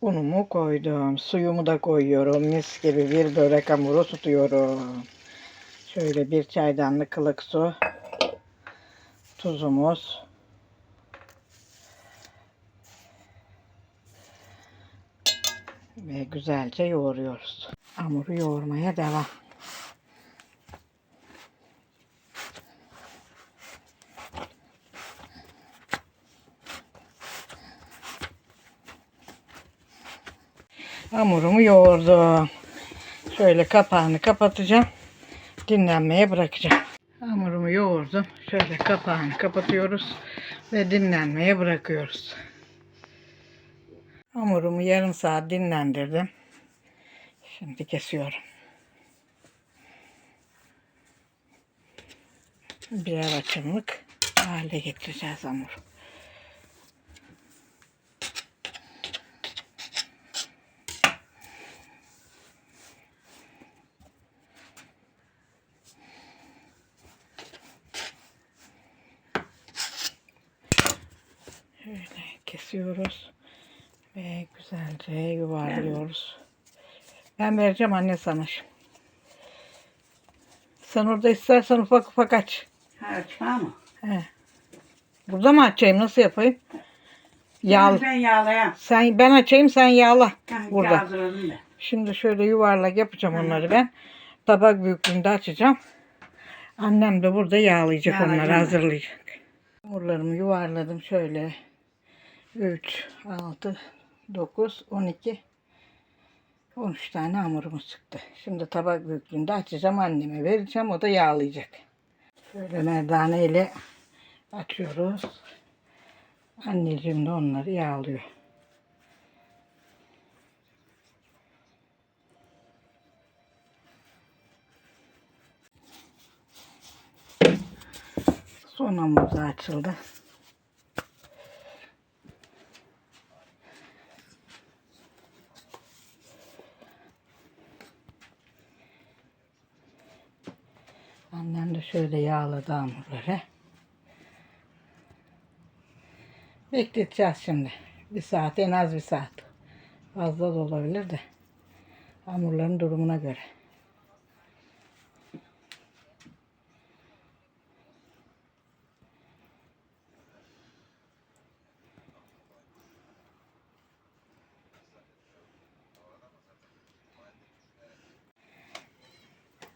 Unumu koydum. Suyumu da koyuyorum. Mis gibi bir börek hamuru tutuyorum. Şöyle bir çaydanlık ılık su. Tuzumuz. Ve güzelce yoğuruyoruz. Hamuru yoğurmaya devam. Hamurumu yoğurdum. Şöyle kapağını kapatacağım. Dinlenmeye bırakacağım. Hamurumu yoğurdum. Şöyle kapağını kapatıyoruz ve dinlenmeye bırakıyoruz. Hamurumu yarım saat dinlendirdim. Şimdi kesiyorum. Birer açımlık hale getireceğiz hamuru. Şöyle kesiyoruz ve güzelce yuvarlıyoruz. Ben vereceğim anne sana. şimdi. Sen orada istersen ufak ufak aç. Ha açma mı? He. Burada mı açayım? Nasıl yapayım? Yağ. Ben yağlayan. Sen ben açayım sen yağla. Ha, Burada. Ben. Şimdi şöyle yuvarlak yapacağım onları ben. Tabak büyüklüğünde açacağım. Annem de burada yağlayacak onları Yağlayacağım ben. hazırlayacak. Hamurlarımı yuvarladım şöyle. 3, 6, 9, 12, 13 tane hamurumuz çıktı. Şimdi tabak büyüklüğünde açacağım anneme vereceğim o da yağlayacak. Şöyle merdane ile açıyoruz. Anneciğim de onları yağlıyor. Son hamur açıldı. Annem de şöyle yağladı hamurları. Bekleteceğiz şimdi. Bir saat en az bir saat. Fazla da olabilir de. Hamurların durumuna göre.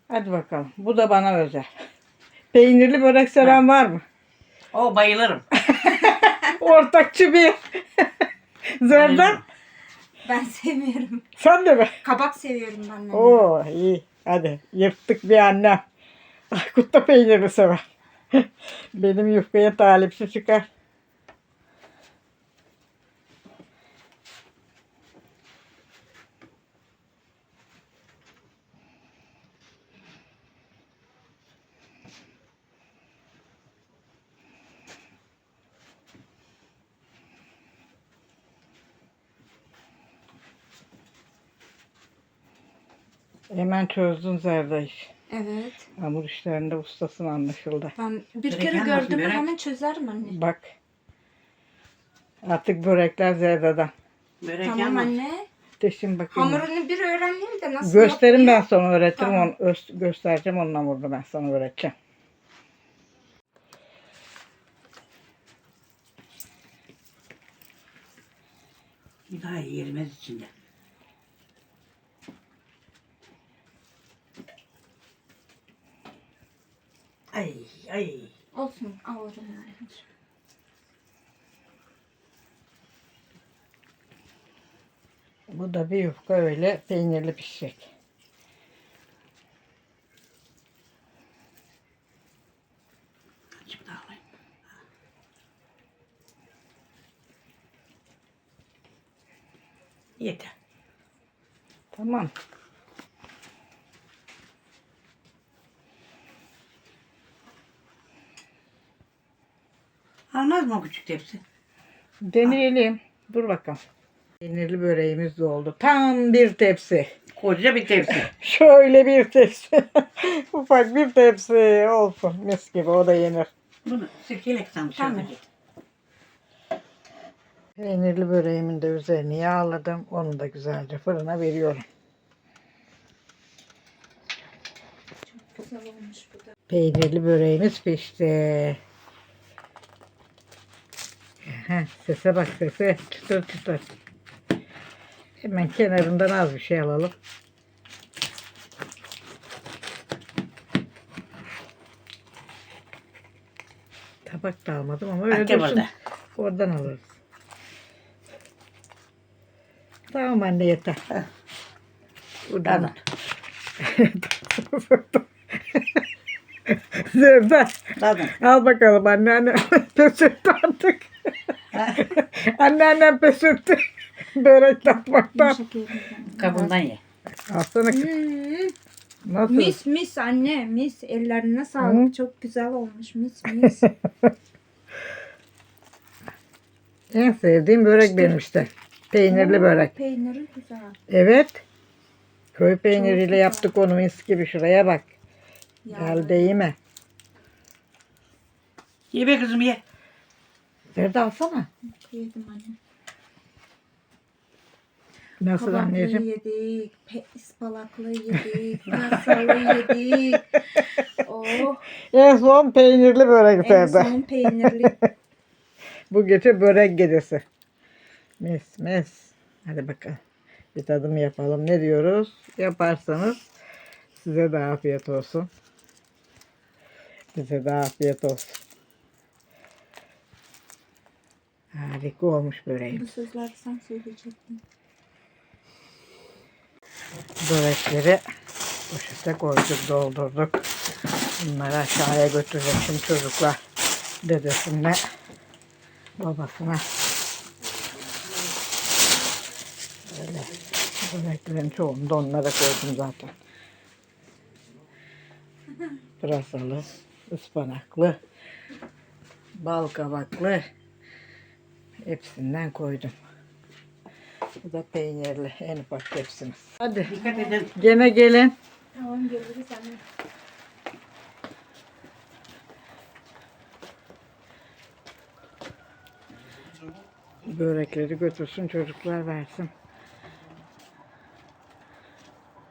Hadi bakalım. Bu da bana özel. Peynirli börek seven var mı? O bayılırım. Ortakçı bir. Zerdan Ben sevmiyorum. sen de mi? Kabak seviyorum ben de. Oo iyi. Hadi yırttık bir annem. Aykut da peynirli sever. Benim yufkaya talipsi çıkar. Hemen çözdün Zerda iş. Evet. Hamur işlerinde ustasın anlaşıldı. Ben bir kere gördüm mü börek. hemen çözerim anne. Bak. Artık börekler Zerda'dan. Börek Tamam yapma. anne. De şimdi bakayım. Hamurunu bir öğreneyim de nasıl Gösterim ben yapılıyor. sana öğretirim. Tamam. Onu, göstereceğim onun hamurunu ben sana öğreteceğim. Bir daha yerimez içinde. Ay ay. Olsun alırım yani. Bu da bir yufka öyle peynirli pişecek. Yeter. Tamam. Almaz mı o küçük tepsi? Deneyelim. Dur bakalım. Peynirli böreğimiz de oldu. Tam bir tepsi. Koca bir tepsi. Şöyle bir tepsi. Ufak bir tepsi olsun. Mis gibi o da yenir. Bunu sirkeyle sanmış. Tamam. Git. Peynirli böreğimin de üzerine yağladım. Onu da güzelce fırına veriyorum. Güzel olmuş bu da. Peynirli böreğimiz pişti. Heh, sese bak sese çıtır çıtır. Hemen kenarından az bir şey alalım. Tabak da almadım ama öyle Hakem dursun. orada. Oradan alırız. Tamam anne yeter. Buradan. Zevde. Tadın. Al bakalım anneanne pösürttü artık. Anneannem pösürttü. Börek tatmaktan. Yumuşak yerinden. Kabuğundan ye. Kız. Hmm, Nasıl? mis mis anne mis. Ellerine sağlık. Hı. Çok güzel olmuş mis mis. En sevdiğim börek benim işte. Peynirli börek. Peyniri güzel. Evet. Köy peyniriyle yaptık onu mis gibi şuraya bak. Yağlı. Gel değme. Ye be kızım ye. Zevde alsana. Yedim anne. Nasıl Kabaklı anneciğim? yedik, pe ıspalaklı yedik, masalı yedik. Oh, En son peynirli börek en Zevde. son peynirli. Bu gece börek gecesi. Mis mis. Hadi bakalım. Bir tadım yapalım. Ne diyoruz? Yaparsanız size de afiyet olsun. Bize de afiyet olsun. Harika olmuş Bu böreğim. sözleri sen söyleyecektin. Börekleri poşete koyduk, doldurduk. Bunları aşağıya götürecek şimdi çocuklar. Dedesine, babasına. Böyle böreklerin çoğunu da onlara koydum zaten. Pırasalı, ıspanaklı, bal kabaklı hepsinden koydum. Bu da peynirli en ufak tepsimiz. Hadi Dikkat edin. gene gelin. Tamam geliriz anne. Börekleri götürsün çocuklar versin.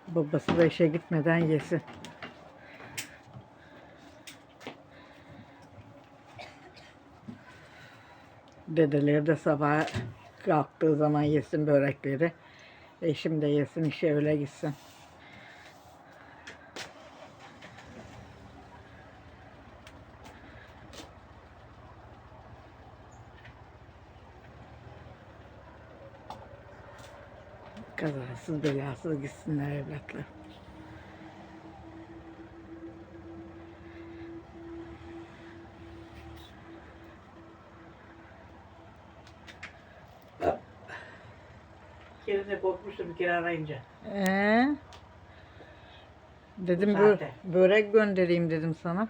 Babası da işe gitmeden yesin. Dedeleri de sabah kalktığı zaman yesin börekleri. Eşim de yesin işe öyle gitsin. Kazasız belasız gitsinler evlatlar. Kere de korkmuştum bir kere arayınca. Ee? Dedim Bu bö- saatte. börek göndereyim dedim sana.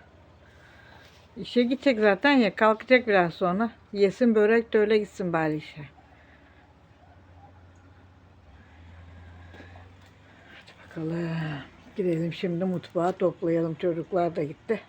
İşe gidecek zaten ya kalkacak biraz sonra. Yesin börek de öyle gitsin bari işe. Hadi bakalım. Gidelim şimdi mutfağa toplayalım. Çocuklar da gitti.